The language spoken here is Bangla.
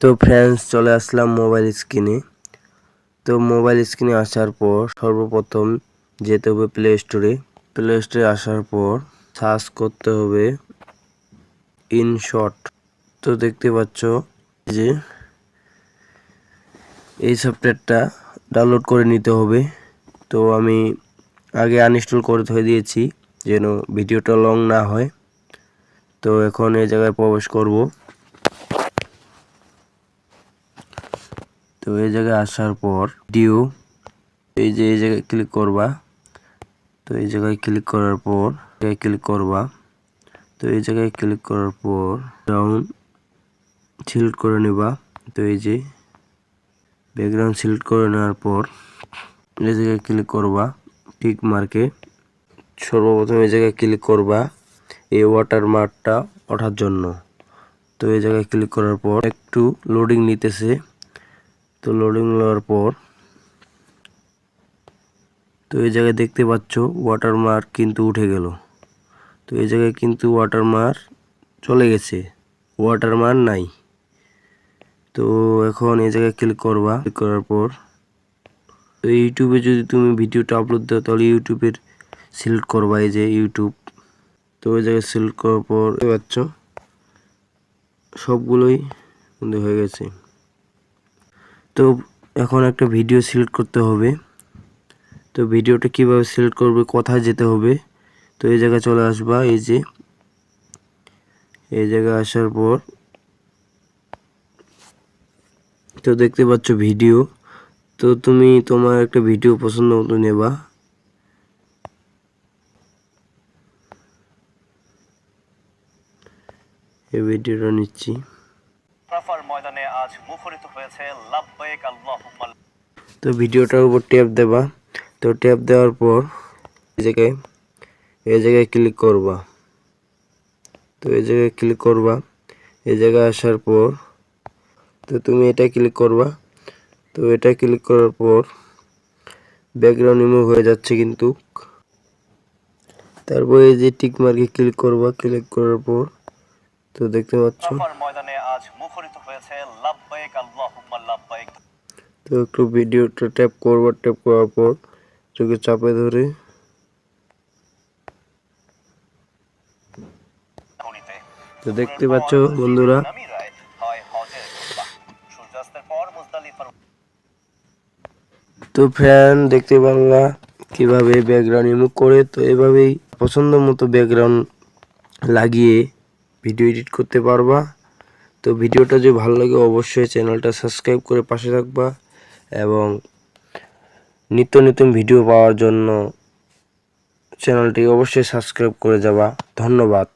তো ফ্রেন্ডস চলে আসলাম মোবাইল স্ক্রিনে তো মোবাইল স্ক্রিনে আসার পর সর্বপ্রথম যেতে হবে প্লে স্টোরে প্লে স্টোরে আসার পর সার্চ করতে হবে ইনশট তো দেখতে পাচ্ছ যে এই সফটওয়্যারটা ডাউনলোড করে নিতে হবে। তো আমি আগে আনইনস্টল করে ধরে দিয়েছি, যেন ভিডিওটা লং না হয়। তো এখন এই জায়গায় প্রবেশ করব। তো এই জায়গায় আসার পর ডিও এই যে এই জায়গায় ক্লিক করবা, তো এই জায়গায় ক্লিক করার পর ক্লিক করবা, তো এই জায়গায় ক্লিক করার পর ডাউন সিলেক্ট করে নেবা, তো এই যে ব্যাকগ্রাউন্ড সিলেক্ট করে নেওয়ার পর এই জায়গায় ক্লিক করবা টিক মার্কে সর্বপ্রথম এই জায়গায় ক্লিক করবা, এই ওয়াটার মার্কটা ওঠার জন্য। তো এই জায়গায় ক্লিক করার পর একটু লোডিং নিতেছে। তো লোডিং নেওয়ার পর, তো এই জায়গায় দেখতে পাচ্ছ ওয়াটার মার্ক কিন্তু উঠে গেল। তো এই জায়গায় কিন্তু ওয়াটার মার্ক চলে গেছে ওয়াটার মার্ক নাই। তো এখন এই জায়গায় ক্লিক করবা ক্লিক করার পর, তো ইউটিউবে যদি তুমি ভিডিওটা আপলোড দাও, তাহলে ইউটিউবের সিলেক্ট করবা এই যে ইউটিউব তো ওই জায়গায় সিলেক্ট করার পর পাচ্ছ, সবগুলোই কিন্তু হয়ে গেছে। তো এখন একটা ভিডিও সিলেক্ট করতে হবে। তো ভিডিওটা কীভাবে সিলেক্ট করবে, কোথায় যেতে হবে, তো এই জায়গায় চলে আসবা, এই যে, এই জায়গায় আসার পর, তো দেখতে পাচ্ছ ভিডিও তো তুমি তোমার একটা ভিডিও পছন্দ মতো নেবা। এই ভিডিওটা নিচ্ছি। আরাফার ময়দানে আজ মুখরিত হয়েছে লাব্বাইক আল্লাহুম্মা তো ভিডিওটার উপর ট্যাপ দেবা। তো ট্যাপ দেওয়ার পর এই জায়গায় এই জায়গায় ক্লিক করবা। তো এই জায়গায় ক্লিক করবা। এই জায়গায় আসার পর তো তুমি এটা ক্লিক করবা। তো এটা ক্লিক করার পর ব্যাকগ্রাউন্ড রিমুভ হয়ে যাচ্ছে কিন্তু। তারপর এই যে টিক মার্কে ক্লিক করবা ক্লিক করার পর তো দেখতে পাচ্ছ আজ মুখরিত হয়েছে লাব্বাইক আল্লাহুম্মা লাব্বাইক। তো একটু ভিডিওটা ট্যাপ করবা ট্যাপ করার পর চোখে চাপে ধরে। তো দেখতে পাচ্ছ বন্ধুরা। তো ফ্যান দেখতে পারলা কীভাবে ব্যাকগ্রাউন্ড রিমুভ করে তো এভাবেই পছন্দ মতো ব্যাকগ্রাউন্ড লাগিয়ে ভিডিও এডিট করতে পারবা। তো ভিডিওটা যদি ভালো লাগে, অবশ্যই চ্যানেলটা সাবস্ক্রাইব করে পাশে থাকবা এবং নিত্য নতুন ভিডিও পাওয়ার জন্য চ্যানেলটি অবশ্যই সাবস্ক্রাইব করে যাবা। ধন্যবাদ।